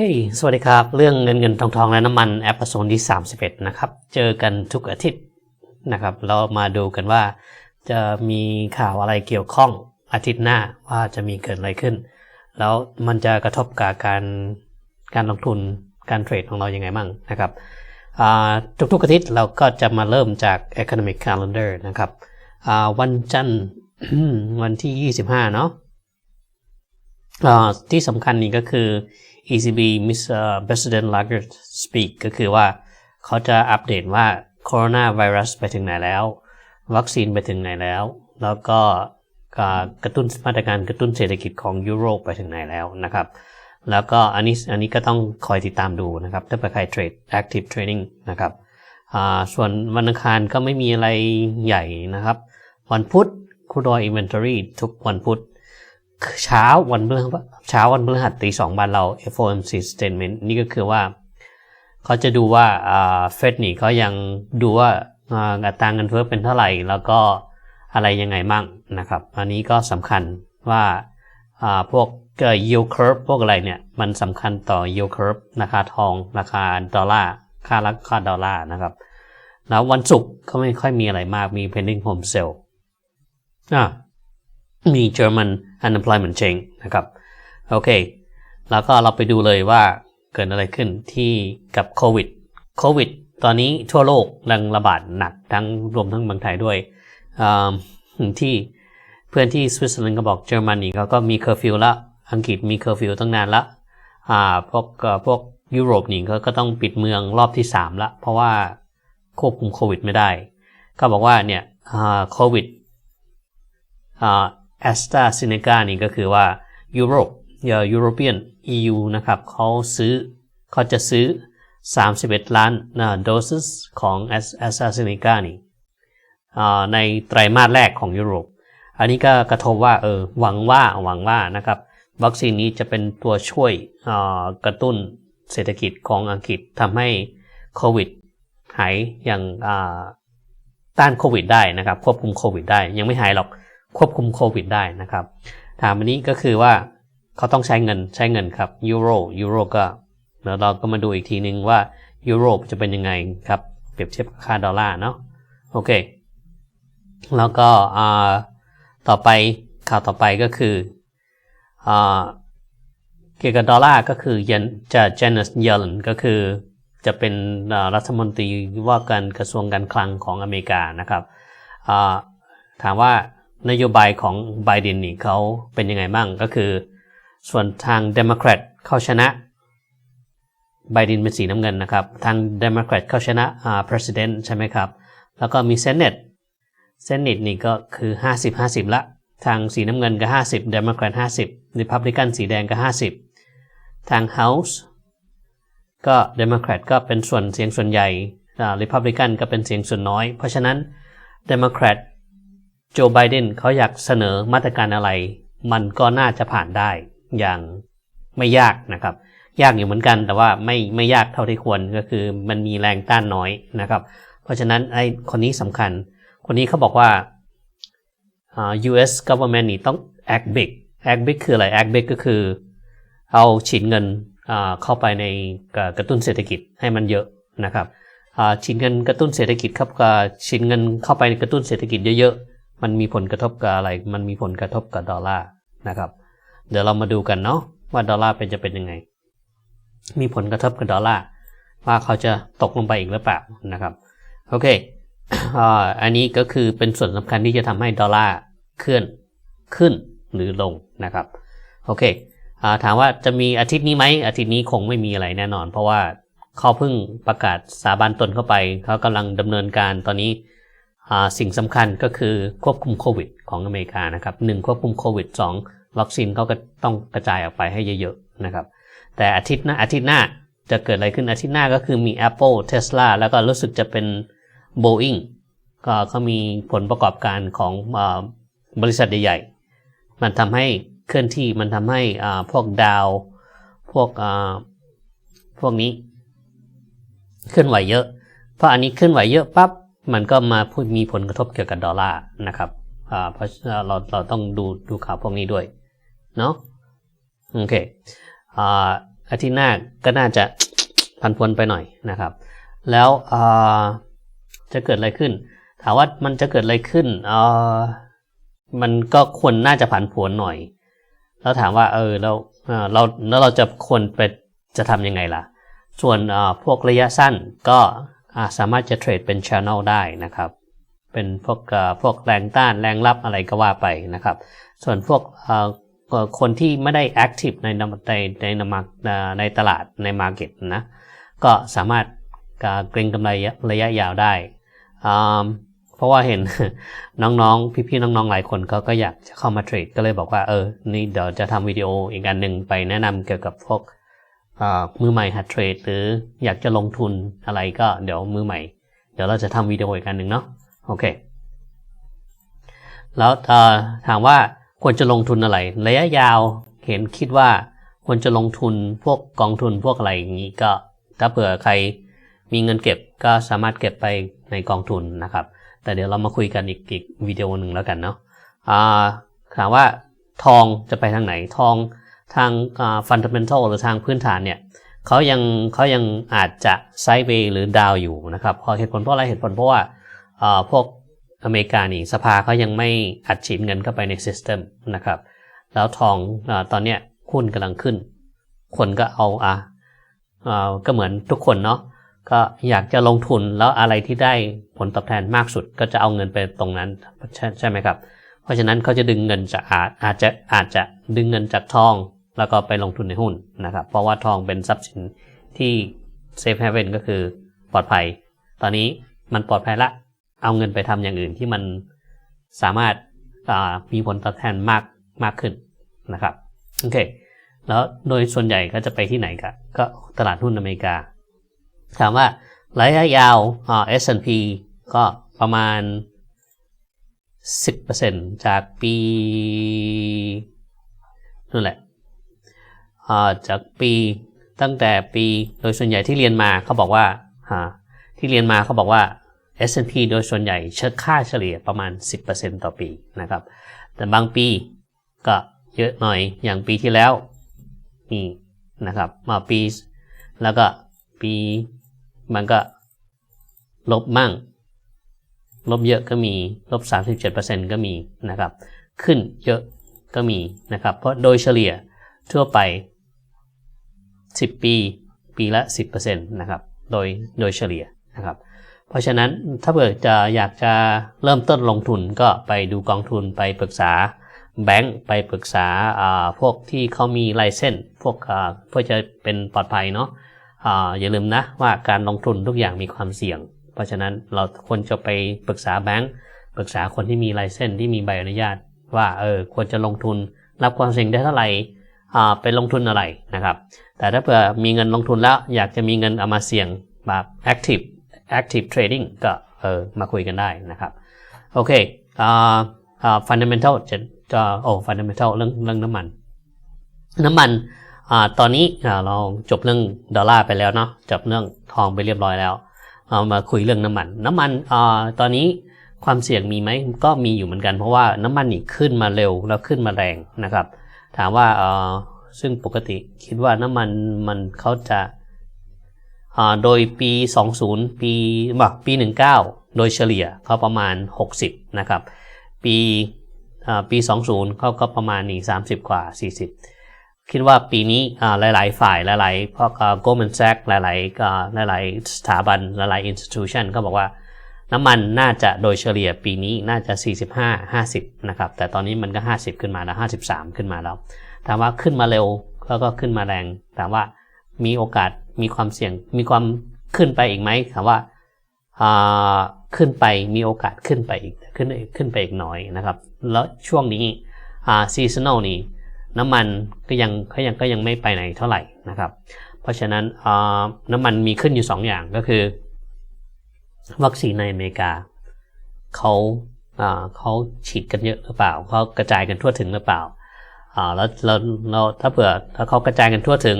ค สวัสดีครับ เรื่องเงินเงินทองทองและน้ำมันแอปโซนที่ 31 นะครับ เจอกันทุกอาทิตย์นะครับ เรามาดูกันว่า จะมีข่าวอะไรเกี่ยวข้องอาทิตย์หน้าว่าจะมีเกิดอะไรขึ้น แล้วมันจะกระทบกับการการลงทุนการเทรดของเรายังไงบ้างนะครับทุกๆอาทิตย์เราก็จะมาเริ่มจาก economic calendar นะครับวันจันทร์วันที่ 25 เนาะอ่า ที่สำคัญนี่ก็คือ ECB Miss President Lagarde Speak ก็คือว่าเขาจะอัปเดตว่าโคโรนาไวรัสไปถึงไหนแล้ว วัคซีนไปถึงไหนแล้ว แล้วก็กระตุ้นมาตรการกระตุ้นเศรษฐกิจของยุโรปไปถึงไหนแล้วนะครับ แล้วก็อันนี้อันนี้ก็ต้องคอยติดตามดูนะครับ ถ้าไปใครเทรด active trading นะครับส่วนวันอังคารก็ไม่มีอะไรใหญ่นะครับ วันพุธคูดอยอินเวนทอรี่ทุกวันพุธ เช้าวันพฤหัสเช้าวันพฤหัสตีสองบ้านเรา FOMC statement นี่ก็คือว่าเขาจะดูว่าเฟดนี่เขายังดูว่าอัตราเงินเฟ้อเป็นเท่าไหร่ แล้วก็อะไรยังไงมั่งนะครับ อันนี้ก็สำคัญว่าพวก yield curve พวกอะไรเนี่ย มันสำคัญต่อ yield curve ราคาทองราคาดอลลาร์ค่าราคาดอลลาร์นะครับ แล้ววันศุกร์ก็ไม่ค่อยมีอะไรมากมี pending home sale มี German unemployment change นะครับ โอเค แล้วก็เราไปดูเลยว่าเกิดอะไรขึ้นที่กับโควิด โควิด ตอนนี้ทั่วโลกรังระบาดหนักทั้งรวมทั้งเมืองไทยด้วย ที่เพื่อนที่สวิตเซอร์แลนด์ก็บอกเยอรมนีเขาก็มีเคอร์ฟิวละ อังกฤษมีเคอร์ฟิวตั้งนานละอ่าพวกพวกยุโรปนี่เขาก็ต้องปิดเมืองรอบที่ 3 ละ เพราะว่าควบคุมโควิดไม่ได้ ก็บอกว่าเนี่ยโควิด แอสตราเซเนกานี่ก็คือว่ายุโรปยุโรเปียน EU นะครับเขาซื้อเขาจะซื้อ 31 ล้านโดสของแอสตราเซเนกานี่ในไตรมาสแรกของยุโรป อันนี้ก็กระทบว่าเออหวังว่าหวังว่านะครับวัคซีนนี้จะเป็นตัวช่วยกระตุ้นเศรษฐกิจของอังกฤษทำให้โควิดหายอย่างต้านโควิดได้นะครับควบคุมโควิดได้ยังไม่หายหรอก ควบคุมโควิดได้นะครับ ถามอันนี้ก็คือว่าเขาต้องใช้เงินใช้เงินครับยูโรยูโรก็เดี๋ยวเราก็มาดูอีกทีนึงว่ายูโรจะเป็นยังไงครับ เปรียบเทียบกับค่าดอลลาร์เนาะโอเค แล้วก็ต่อไปข่าวต่อไปก็คืออเกี่ยวกับดอลลาร์ก็คือเยนจะเจนส์เยลนก็คือจะเป็นรัฐมนตรีว่าการกระทรวงการคลังของอเมริกานะครับถามว่า นโยบายของไบเดนนี่เขาเป็นยังไงบ้างก็คือ ส่วนทางเดโมแครตเขาชนะไบเดนเป็นสีน้ำเงินนะครับ ทางเดโมแครตเขาชนะอ่า president ใช่ไหมครับ แล้วก็มีเซนเนตเซนเนตนี่ก็คือ 50 50 ละ ทางสีน้ำเงินก็ 50เดโมแครต50 Republican สีแดงก็ 50 ทาง House ก็เดโมแครตก็เป็นส่วนเสียงส่วนใหญ่อ่า Republican ก็เป็นเสียงส่วนน้อย เพราะฉะนั้นเดโมแครต โจไบเดนเขาอยากเสนอมาตรการอะไร มันก็น่าจะผ่านได้อย่างไม่ยากนะครับ ยากอยู่เหมือนกัน แต่ว่าไม่ไม่ยากเท่าที่ควรก็คือมันมีแรงต้านน้อยนะครับ เพราะฉะนั้นไอ้คนนี้สำคัญ คนนี้เขาบอกว่า U.S. government นี่ต้อง act big act big คืออะไร act big ก็คือ เอาฉีดเงินเข้าไปในกระตุ้นเศรษฐกิจให้มันเยอะนะครับฉีดเงินกระตุ้นเศรษฐกิจครับฉีดเงินเข้าไปกระตุ้นเศรษฐกิจเยอะ มันมีผลกระทบกับอะไร มันมีผลกระทบกับดอลลาร์นะครับ เดี๋ยวเรามาดูกันเนาะว่าดอลลาร์เป็นจะเป็นยังไง มีผลกระทบกับดอลลาร์ว่าเขาจะตกลงไปอีกหรือเปล่านะครับ โอเคอันนี้ก็คือเป็นส่วนสำคัญที่จะทำให้ดอลลาร์เคลื่อนขึ้นหรือลงนะครับ โอเคถามว่าจะมีอาทิตย์นี้ไหมอาทิตย์นี้คงไม่มีอะไรแน่นอน เพราะว่าเขาเพิ่งประกาศสาบานตนเข้าไป เขากำลังดำเนินการตอนนี้ สิ่งสำคัญก็คือควบคุมโควิดของอเมริกานะครับหนึ่งควบคุมโควิดสองวัคซีนเขาก็ต้องกระจายออกไปให้เยอะๆนะครับ แต่อาทิตย์หน้าอาทิตย์หน้าจะเกิดอะไรขึ้นอาทิตย์หน้าก็คือมี Apple Tesla แล้วก็รู้สึกจะเป็น Boeing ก็เขามีผลประกอบการของบริษัทใหญ่ๆ มันทำให้เคลื่อนที่มันทำให้พวกดาว พวกพวกนี้เคลื่อนไหวเยอะ เพราะอันนี้เคลื่อนไหวเยอะปั๊บ มันก็มาพูดมีผลกระทบเกี่ยวกับดอลลาร์นะครับเพราะเราเราต้องดูดูข่าวพวกนี้ด้วยเนาะโอเคอาทิตย์หน้าก็น่าจะพันพวนไปหน่อยนะครับ แล้วอ่อจะเกิดอะไรขึ้น ถามว่ามันจะเกิดอะไรขึ้นอ่อมันก็ควรน่าจะผันผวนหน่อย แล้วถามว่าเออแล้วเอ่อเราแล้วเราจะควรไปจะทำยังไงล่ะ ส่วนอ่อพวกระยะสั้นก็ สามารถจะเทรดเป็น channel ได้นะครับ เป็นพวกเอ่อพวกแรงต้านแรงรับอะไรก็ว่าไปนะครับ ส่วนพวกเอ่อคนที่ไม่ได้ active ในในในในมาในตลาดใน market นะก็สามารถอ่าเกรงกำไรระยะยาวได้ เพราะว่าเห็นน้องๆ พี่ๆ น้องๆ หลายคนเขาก็อยากจะเข้ามาเทรดก็เลยบอกว่าเออ นี่เดี๋ยวจะทำวิดีโออีกอันหนึ่งไปแนะนำเกี่ยวกับพวก มือใหม่หัดเทรดหรืออยากจะลงทุนอะไรก็เดี๋ยวมือใหม่ เดี๋ยวเราจะทำวิดีโออีกอันหนึ่งเนาะโอเค แล้วถามว่าควรจะลงทุนอะไร ระยะยาวเห็นคิดว่าควรจะลงทุนพวกกองทุนพวกอะไรอย่างนี้ก็ถ้าเผื่อใครมีเงินเก็บก็สามารถเก็บไปในกองทุนนะครับ แต่เดี๋ยวเรามาคุยกันอีกอีกวิดีโอหนึ่งแล้วกันเนาะถามว่าทองจะไปทางไหนทอง ทางฟันดัมเบลทัลหรือทางพื้นฐานเนี่ยเขายังเขายังอาจจะไซด์เวย์หรือดาวอยู่นะครับเพราะเหตุผลเพราะอะไรเหตุผลเพราะว่าพวกอเมริกานี่สภาเขายังไม่อัดฉีดเงินเข้าไปในซิสเต็มนะครับ แล้วทองอตอนเนี้ยหุ้นกำลังขึ้น คนก็เอาอะอ่าก็เหมือนทุกคนเนาะก็อยากจะลงทุนแล้วอะไรที่ได้ผลตอบแทนมากสุดก็จะเอาเงินไปตรงนั้นใช่ใช่ไหมครับ เพราะฉะนั้นเขาจะดึงเงินจากอาจอาจจะอาจจะดึงเงินจากทอง แล้วก็ไปลงทุนในหุ้นนะครับ เพราะว่าทองเป็นทรัพย์สินที่เซฟเฮเวนก็คือปลอดภัย ตอนนี้มันปลอดภัยละ เอาเงินไปทำอย่างอื่นที่มันสามารถามีผลตอบแทนมากมากขึ้นนะครับโอเคแล้วโดยส่วนใหญ่ก็จะไปที่ไหนกันก็ตลาดหุ้นอเมริกา ถามว่าระยะยาวอ่า S&P ก็ประมาณ 10%จากปีนั่นแหละ จากปีตั้งแต่ปีโดยส่วนใหญ่ที่เรียนมาเขาบอกว่าที่เรียนมาเขาบอกว่า S&P โดยส่วนใหญ่เชิดค่าเฉลี่ยประมาณ 10%ต่อปีนะครับ แต่บางปีก็เยอะหน่อยอย่างปีที่แล้วนี่นะครับมาปีแล้วก็ปีมันก็ลบมั่ง ลบเยอะก็มีลบ 37%ก็มีนะครับ ขึ้นเยอะก็มีนะครับ เพราะโดยเฉลี่ยทั่วไป 10 ปี ปีละ 10%นะครับโดยโดยเฉลี่ยนะครับเพราะฉะนั้นถ้าเกิดจะอยากจะเริ่มต้นลงทุนก็ไปดูกองทุนไปปรึกษาแบงก์ไปปรึกษาพวกที่เขามีไลเซนพวกเพื่อจะเป็นปลอดภัยเนาะอย่าลืมนะว่าการลงทุนทุกอย่างมีความเสี่ยง เพราะฉะนั้นเราควรจะไปปรึกษาแบงก์ปรึกษาคนที่มีไลเซนที่มีใบอนุญาต ว่าเออควรจะลงทุนรับความเสี่ยงได้เท่าไหร่ ไปลงทุนอะไรนะครับ แต่ถ้าเผื่อมีเงินลงทุนแล้วอยากจะมีเงินเอามาเสี่ยงแบบ active active trading ก็เออมาคุยกันได้นะครับโอเคอ่าอ่า fundamental จะจะโอ้ fundamental เรื่องเรื่องน้ำมัน น้ำมันอ่าตอนนี้เราจบเรื่องดอลลาร์ไปแล้วเนาะจบเรื่องทองไปเรียบร้อยแล้วเอามาคุยเรื่องน้ำมัน น้ำมันอ่าตอนนี้ความเสี่ยงมีไหมก็มีอยู่เหมือนกันเพราะว่าน้ำมันนี่ขึ้นมาเร็วแล้วขึ้นมาแรงนะครับ ถามว่าอ่าซึ่งปกติคิดว่าน้ำมันมันเขาจะโดยปี 20 ปีบอกปี 19 โดยเฉลี่ยเขาประมาณ 60 นะครับ ปีปี 20 เขาก็ประมาณนี่30 กว่า 40 คิดว่าปีนี้หลาย ๆ ฝ่ายหลายๆพราะ Goldman Sachs หลาย ๆ หลาย ๆ สถาบันหลาย ๆ institution ก็บอกว่า น้ำมันน่าจะโดยเฉลี่ยปีนี้น่าจะ 45 50 นะครับ แต่ตอนนี้มันก็ 50 ขึ้นมาแล้ว 53 ขึ้นมาแล้ว ถามว่าขึ้นมาเร็วแล้วก็ขึ้นมาแรง ถามว่ามีโอกาสมีความเสี่ยง มีความขึ้นไปอีกไหมถามว่าขึ้นไปมีโอกาสขึ้นไปอีกขึ้นขึ้นไปอีกน้อยนะครับ แล้วช่วงนี้ซีซันอลนี้น้ำมันก็ยังก็ยังก็ยังไม่ไปไหนเท่าไหร่นะครับ เพราะฉะนั้นน้ำมันมีขึ้นอยู่ 2 อย่างก็คือ วัคซีนในอเมริกาเขาเขาฉีดกันเยอะหรือเปล่าเขากระจายกันทั่วถึงหรือเปล่าแล้วเราเราถ้าเผื่อถ้าเขากระจายกันทั่วถึง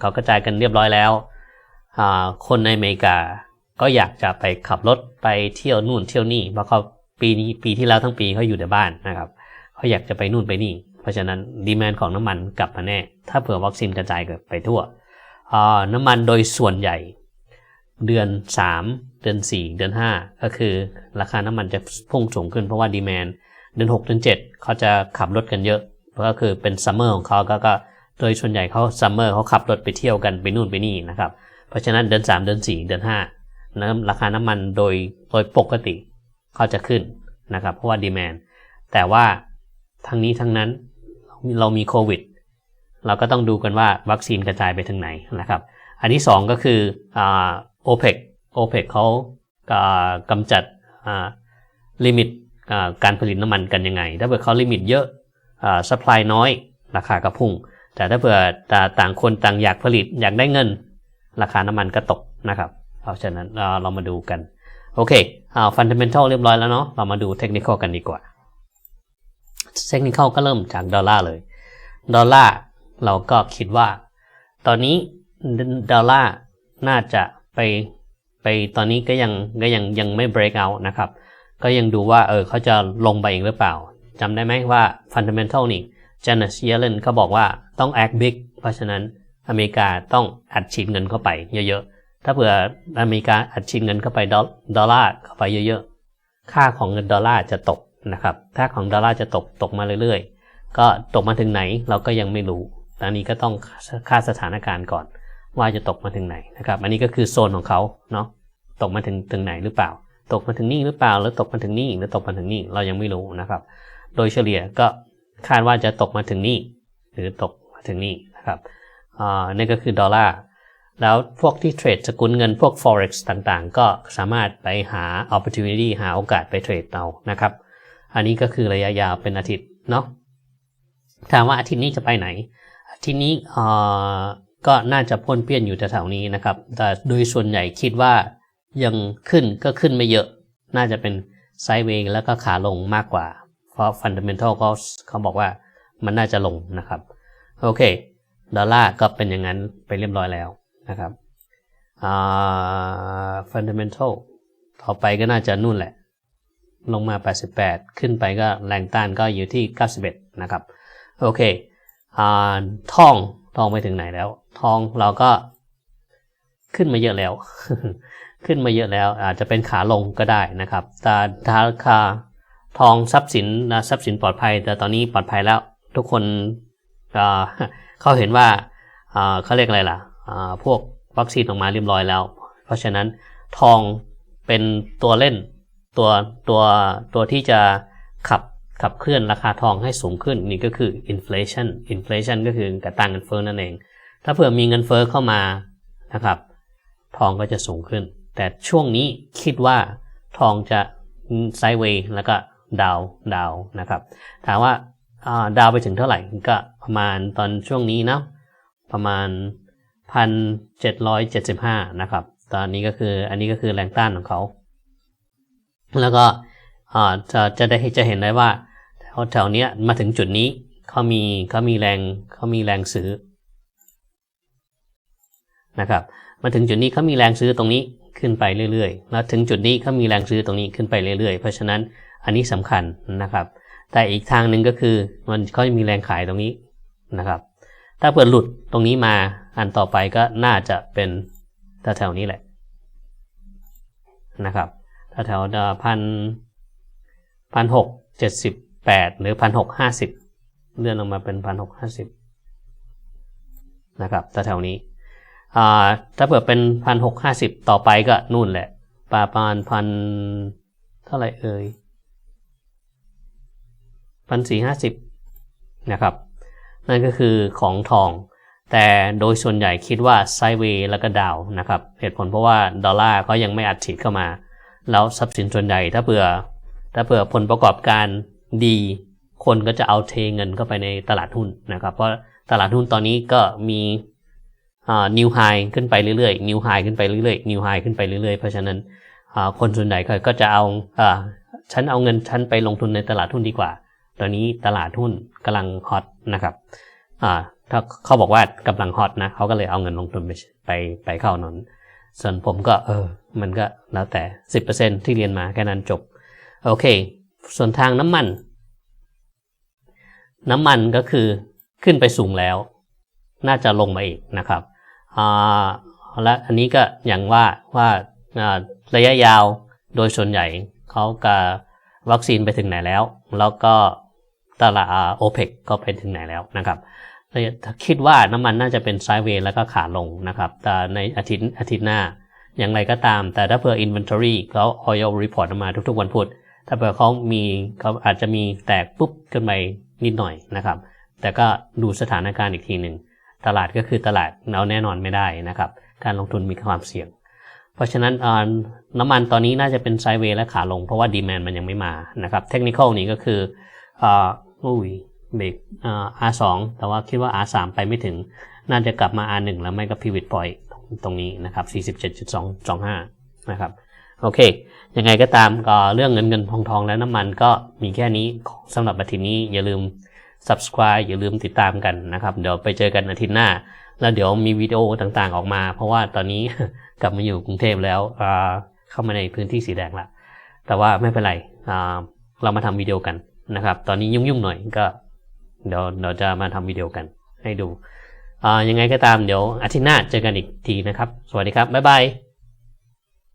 เขากระจายกันเรียบร้อยแล้วคนในอเมริกาก็อยากจะไปขับรถไปเที่ยวนู่นเที่ยวนี่เพราะเขาปีนี้ปีที่แล้วทั้งปีเขาอยู่ในบ้านนะครับเขาอยากจะไปนู่นไปนี่ เพราะฉะนั้นดีแมนของน้ำมันกลับมาแน่ ถ้าเผื่อวัคซีนกระจายไปทั่วน้ำมันโดยส่วนใหญ่ เดือน 3 เดือน 4 เดือน 5 ก็คือราคาน้ำมันจะพุ่งสูงขึ้นเพราะว่าดีแมนเดือน 6 เดือน 7 เขาจะขับรถกันเยอะ เพราะก็คือเป็นซัมเมอร์ของเขาก็ก็โดยส่วนใหญ่เขาซัมเมอร์เขาขับรถไปเที่ยวกันไปนู่นไปนี่นะครับ เพราะฉะนั้นเดือน 3 เดือน 4 เดือน5น้ำราคาน้ำมันโดยโดยปกติเขาจะขึ้นนะครับ เพราะว่าดีแมนแต่ว่าทั้งนี้ทั้งนั้นเรามีโควิด เราก็ต้องดูกันว่าวัคซีนกระจายไปถึงไหนนะครับ อันที่ 2 ก็คืออ โอเปกโอเปกเขากำจัดลิมิตการผลิตน้ำมันกันยังไง ถ้าเกิดเขาลิมิตเยอะสป라이น้อย ราคาก็พุ่ง แต่ถ้าเผื่อต่างคนต่างอยากผลิตอยากได้เงิน ราคาน้ำมันก็ตกนะครับ เพราะฉะนั้นเอ่อเรามาดูกัน โอเคอ่าฟันเดเมนทัลเรียบร้อยแล้วเนาะ เรามาดูเทคนิคกันดีกว่า เทคนิคก็เริ่มจากดอลลาร์เลย ดอลลาร์เราก็คิดว่า ตอนนี้ดอลลาร์น่าจะ ไปไปตอนนี้ก็ยังก็ยังยังไม่ break out นะครับ ก็ยังดูว่าเออเขาจะลงไปอีกหรือเปล่าจำได้ไหมว่า fundamental นี่ Janet Yellen เขาบอกว่าต้อง act big เพราะฉะนั้นอเมริกาต้องอัดฉีดเงินเข้าไปเยอะๆ ถ้าเผื่ออเมริกาอัดฉีดเงินเข้าไปดอลดอลลาร์เข้าไปเยอะๆ ค่าของเงินดอลลาร์จะตกนะครับ ค่าของดอลลาร์จะตกตกมาเรื่อยๆ ก็ตกมาถึงไหนเราก็ยังไม่รู้ตอนนี้ก็ต้องค่าสถานการณ์ก่อน ว่าจะตกมาถึงไหนนะครับ อันนี้ก็คือโซนของเขาเนาะตกมาถึงถึงไหนหรือเปล่า ตกมาถึงนี่หรือเปล่าหรือตกมาถึงนี่หรือตกมาถึงนี่เรายังไม่รู้นะครับ โดยเฉลี่ยก็คาดว่าจะตกมาถึงนี่หรือตกมาถึงนี่นะครับอ่านี่ก็คือดอลลาร์แล้วพวกที่เทรดสกุลเงินพวก forex ต่างๆ ก็สามารถไปหา opportunity หาโอกาสไปเทรดเอานะครับ อันนี้ก็คือระยะยาวเป็นอาทิตย์เนาะถามว่าอาทิตย์นี้จะไปไหนอาทิตย์นี้อ่า ก็น่าจะพ่นเปี้ยนอยู่แถวๆนี้นะครับ แต่โดยส่วนใหญ่คิดว่ายังขึ้นก็ขึ้นไม่เยอะ น่าจะเป็นไซด์เวย์แล้วก็ขาลงมากกว่า เพราะฟันเดเมนทัลเขาเขาบอกว่ามันน่าจะลงนะครับ โอเค ดอลลาร์ก็เป็นอย่างนั้นไปเรียบร้อยแล้วนะครับฟันเดเมนทัลต่อไปก็น่าจะนู่นแหละ ลงมา 88 ขึ้นไปก็แรงต้านก็อยู่ที่ 91 นะครับ โอเคอทองทองไปถึงไหนแล้ว ทองเราก็ขึ้นมาเยอะแล้ว ขึ้นมาเยอะแล้ว อาจจะเป็นขาลงก็ได้นะครับแต่ถ้าราคาทองทรัพย์สินนะทรัพย์สินปลอดภัย แต่ตอนนี้ปลอดภัยแล้ว ทุกคนเขาเห็นว่าเขาเรียกอะไรล่ะพวกวัคซีนออกมาเรียบร้อยแล้ว เพราะฉะนั้นทองเป็นตัวเล่นตัวตัวตัวที่จะขับขับเคลื่อนราคาทองให้สูงขึ้นนี่ก็คือ inflation inflation ก็คือการตั้งเงินเฟ้อนั่นเอง ถ้าเผื่อมีเงินเฟ้อเข้ามานะครับ ทองก็จะสูงขึ้น แต่ช่วงนี้คิดว่าทองจะไซด์เวย์แล้วก็ดาวดาวนะครับ ถามว่าดาวไปถึงเท่าไหร่ก็ประมาณตอนช่วงนี้นะประมาณพันเจ็ดร้อยเจ็ดสิบห้านะครับ ตอนนี้ก็คืออันนี้ก็คือแรงต้านของเขา แล้วก็จะจะได้จะเห็นได้ว่าแถวแถวเนี้ยมาถึงจุดนี้เขามีเขามีแรงเขามีแรงซื้อ นะครับมาถึงจุดนี้เขามีแรงซื้อตรงนี้ขึ้นไปเรื่อยๆ แล้วถึงจุดนี้เขามีแรงซื้อตรงนี้ขึ้นไปเรื่อยๆ เพราะฉะนั้นอันนี้สำคัญนะครับ แต่อีกทางหนึ่งก็คือมันเขามีแรงขายตรงนี้นะครับ ถ้าเปิดหลุดตรงนี้มาอันต่อไปก็น่าจะเป็นแถวๆนี้แหละนะครับแถวๆพันพันหกเจ็ดสิบแปดหรือพันหกห้าสิบเลื่อนลงมาเป็นพันหกห้าสิบนะครับแถวๆนี้ ถ้าเปิดเป็นพันหกห้าสิบต่อไปก็นู่นแหละประมาณพันเท่าไหร่เอ่ยพันสี่ห้าสิบนะครับ นั่นก็คือของทอง แต่โดยส่วนใหญ่คิดว่าไซเวย์แล้วก็ดาวนะครับ เหตุผลเพราะว่าดอลลาร์ก็ยังไม่อัดฉีดเข้ามา แล้วทรัพย์สินส่วนใหญ่ถ้าเผื่อถ้าเผื่อผลประกอบการดี คนก็จะเอาเทเงินเข้าไปในตลาดหุ้นนะครับ เพราะตลาดหุ้นตอนนี้ก็มี นิวไฮขึ้นไปเรื่อยๆนิวไฮขึ้นไปเรื่อยๆนิวไฮขึ้นไปเรื่อยๆ เพราะฉะนั้นคนส่วนใหญ่ก็จะเอาฉันเอาเงินฉันไปลงทุนในตลาดหุ้นดีกว่า ตอนนี้ตลาดหุ้นกำลังฮอตนะครับถ้าเขาบอกว่ากำลังฮอตนะเขาก็เลยเอาเงินลงทุนไปไปไปเข้านอนส่วนผมก็เออ มันก็แล้วแต่สิบเปอร์เซ็นที่เรียนมาแค่นั้นจบ โอเค ส่วนทางน้ำมัน น้ำมันก็คือขึ้นไปสูงแล้ว น่าจะลงมาอีกนะครับ และอันนี้ก็อย่างว่าว่าระยะยาวโดยส่วนใหญ่เขากับวัคซีนไปถึงไหนแล้ว แล้วก็ตลาดโอเปกก็ไปถึงไหนแล้วนะครับคิดว่าน้ำมันน่าจะเป็นไซด์เวย์แล้วก็ขาลงนะครับแต่ในอาทิตย์อาทิตย์หน้า อย่างไรก็ตาม แต่ถ้าเผื่อ inventory เขา oil report ออกมาทุกๆวันพุธถ้าเผื่อเขามีเขาอาจจะมีแตกปุ๊บขึ้นไปนิดหน่อยนะครับ แต่ก็ดูสถานการณ์อีกทีหนึ่ง ตลาดก็คือตลาดเราแน่นอนไม่ได้นะครับ การลงทุนมีความเสี่ยง เพราะฉะนั้นน้ำมันตอนนี้น่าจะเป็นไซด์เวย์และขาลง เพราะว่าดีแมนมันยังไม่มานะครับเทคนิคนี้ก็คืออุ้ยเบรกอ่า R2 แต่ว่าคิดว่า R3 ไปไม่ถึง น่าจะกลับมา R1 แล้วไม่ก็ pivot point ตรงนี้นะครับ47.225นะครับโอเค ยังไงก็ตามก็เรื่องเงินเงินทองทองและน้ำมันก็มีแค่นี้สำหรับอาทิตย์นี้อย่าลืม subscribe อย่าลืมติดตามกันนะครับ เดี๋ยวไปเจอกันอาทิตย์หน้า แล้วเดี๋ยวมีวิดีโอต่างๆออกมา เพราะว่าตอนนี้กลับมาอยู่กรุงเทพแล้วเข้ามาในพื้นที่สีแดงละแต่ว่าไม่เป็นไรเรามาทำวิดีโอกันนะครับ ตอนนี้ยุ่งๆหน่อยก็เดี๋ยวเราจะมาทำวิดีโอกันให้ดูยังไงก็ตามเดี๋ยวอาทิตย์หน้าเจอกันอีกทีนะครับ สวัสดีครับ บ๊ายบาย